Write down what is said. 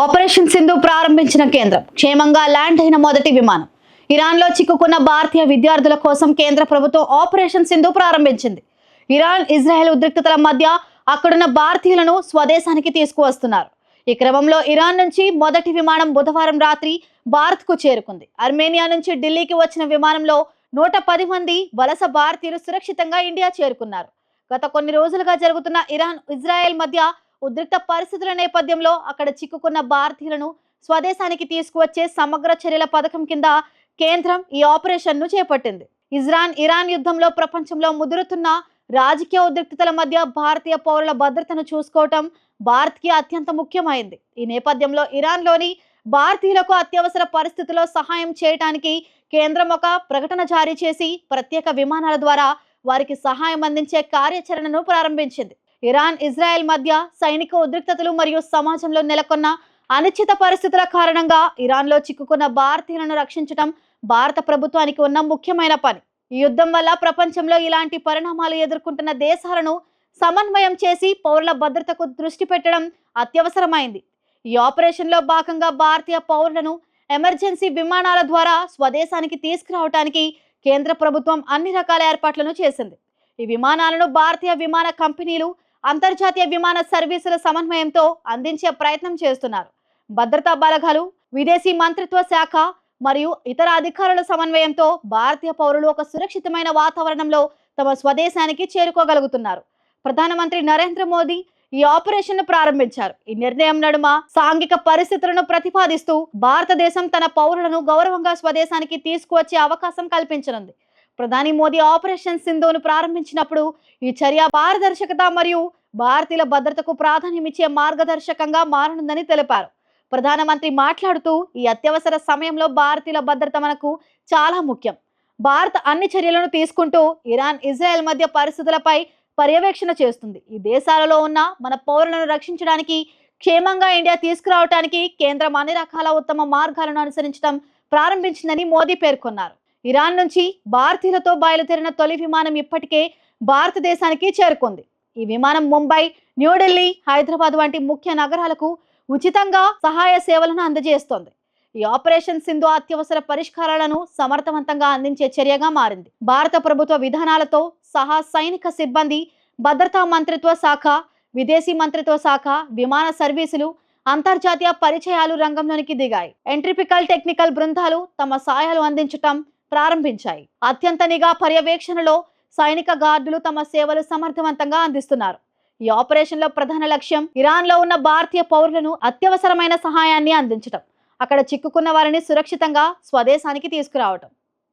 Operation Sindhu ప్రారంభించిన కేంద్రం క్షేమంగా ల్యాండ్ అయిన మొదటి విమానం. ఇరాన్లో చిక్కుకున్న భారతీయ విద్యార్థుల కోసం కేంద్ర ప్రభుత్వం ఆపరేషన్ సింధు ప్రారంభించింది. ఇరాన్ ఇజ్రాయెల్ ఉద్రిక్తతల మధ్య అక్కడున్న భారతీయులను స్వదేశానికి తీసుకువస్తున్నారు. ఈ క్రమంలో ఇరాన్ నుంచి మొదటి విమానం బుధవారం రాత్రి భారత్కు చేరుకుంది. అర్మేనియా నుంచి ఢిల్లీకి వచ్చిన విమానంలో నూట పది మంది వలస భారతీయులు సురక్షితంగా ఇండియా చేరుకున్నారు. గత కొన్ని రోజులుగా జరుగుతున్న ఇరాన్ ఇజ్రాయెల్ మధ్య ఉద్రిక్త పరిస్థితుల నేపథ్యంలో అక్కడ చిక్కుకున్న భారతీయులను స్వదేశానికి తీసుకువచ్చే సమగ్ర చర్యల పథకం కింద కేంద్రం ఈ ఆపరేషన్ను చేపట్టింది. ఇజ్రాన్ ఇరాన్ యుద్ధంలో ప్రపంచంలో ముదురుతున్న రాజకీయ ఉద్రిక్తతల మధ్య భారతీయ పౌరుల భద్రతను చూసుకోవటం భారత్కి అత్యంత ముఖ్యమైంది. ఈ నేపథ్యంలో ఇరాన్లోని భారతీయులకు అత్యవసర పరిస్థితుల్లో సహాయం చేయటానికి కేంద్రం ఒక ప్రకటన జారీ చేసి ప్రత్యేక విమానాల ద్వారా వారికి సహాయం అందించే కార్యాచరణను ప్రారంభించింది. ఇరాన్ ఇజ్రాయెల్ మధ్య సైనిక ఉద్రిక్తతలు మరియు సమాజంలో నెలకొన్న అనిశ్చిత పరిస్థితుల కారణంగా ఇరాన్లో చిక్కుకున్న భారతీయులను రక్షించడం భారత ప్రభుత్వానికి ఉన్న ముఖ్యమైన పని. ఈ యుద్ధం వల్ల ప్రపంచంలో ఇలాంటి పరిణామాలు ఎదుర్కొంటున్న దేశాలను సమన్వయం చేసి పౌరుల భద్రతకు దృష్టి పెట్టడం అత్యవసరమైంది. ఈ ఆపరేషన్లో భాగంగా భారతీయ పౌరులను ఎమర్జెన్సీ విమానాల ద్వారా స్వదేశానికి తీసుకురావడానికి కేంద్ర ప్రభుత్వం అన్ని రకాల ఏర్పాట్లను చేసింది. ఈ విమానాలను భారతీయ విమాన కంపెనీలు అంతర్జాతీయ విమాన సర్వీసుల సమన్వయంతో అందించే ప్రయత్నం చేస్తున్నారు. భద్రతా బలగాలు విదేశీ మంత్రిత్వ శాఖ మరియు ఇతర అధికారుల సమన్వయంతో భారతీయ పౌరులు ఒక సురక్షితమైన వాతావరణంలో తమ స్వదేశానికి చేరుకోగలుగుతున్నారు. ప్రధానమంత్రి నరేంద్ర మోదీ ఈ ఆపరేషన్ను ప్రారంభించారు. ఈ నిర్ణయం నడుమ సాంఘిక పరిస్థితులను ప్రతిపాదిస్తూ భారతదేశం తన పౌరులను గౌరవంగా స్వదేశానికి తీసుకువచ్చే అవకాశం కల్పించనుంది. ప్రధాని మోదీ ఆపరేషన్ సింధును ప్రారంభించినప్పుడు ఈ చర్య పారదర్శకత మరియు భారతీయుల భద్రతకు ప్రాధాన్యమిచ్చే మార్గదర్శకంగా మారనుందని తెలిపారు. ప్రధానమంత్రి మాట్లాడుతూ ఈ అత్యవసర సమయంలో భారతీయుల భద్రత మనకు చాలా ముఖ్యం. భారత్ అన్ని చర్యలను తీసుకుంటూ ఇరాన్ ఇజ్రాయెల్ మధ్య పరిస్థితులపై పర్యవేక్షణ చేస్తుంది. ఈ దేశాలలో ఉన్న మన పౌరులను రక్షించడానికి క్షేమంగా ఇండియా తీసుకురావడానికి కేంద్రం అన్ని రకాల ఉత్తమ మార్గాలను అనుసరించడం ప్రారంభించిందని మోదీ పేర్కొన్నారు. ఇరాన్ నుంచి భారతీయులతో బయలుదేరిన తొలి విమానం ఇప్పటికే భారతదేశానికి చేరుకుంది. ఈ విమానం ముంబై న్యూఢిల్లీ హైదరాబాద్ వంటి ముఖ్య నగరాలకు ఉచితంగా సహాయ సేవలను అందజేస్తోంది. ఈ ఆపరేషన్ సింధు అత్యవసర పరిష్కారాలను సమర్థవంతంగా అందించే చర్యగా మారింది. భారత ప్రభుత్వ విధానాలతో సహా సైనిక సిబ్బంది భద్రతా మంత్రిత్వ శాఖ విదేశీ మంత్రిత్వ శాఖ విమాన సర్వీసులు అంతర్జాతీయ పరిచయాలు రంగంలోనికి దిగాయి. ఎంట్రిపికల్ టెక్నికల్ బృందాలు తమ సహాయాలు అందించటం ప్రారంభించాయి. అత్యంత నిఘా పర్యవేక్షణలో సైనిక గార్డులు తమ సేవలు సమర్థవంతంగా అందిస్తున్నారు. ఈ ఆపరేషన్లో ప్రధాన లక్ష్యం ఇరాన్లో ఉన్న భారతీయ పౌరులను అత్యవసరమైన సహాయాన్ని అందించటం. అక్కడ చిక్కుకున్న వారిని సురక్షితంగా స్వదేశానికి తీసుకురావటం.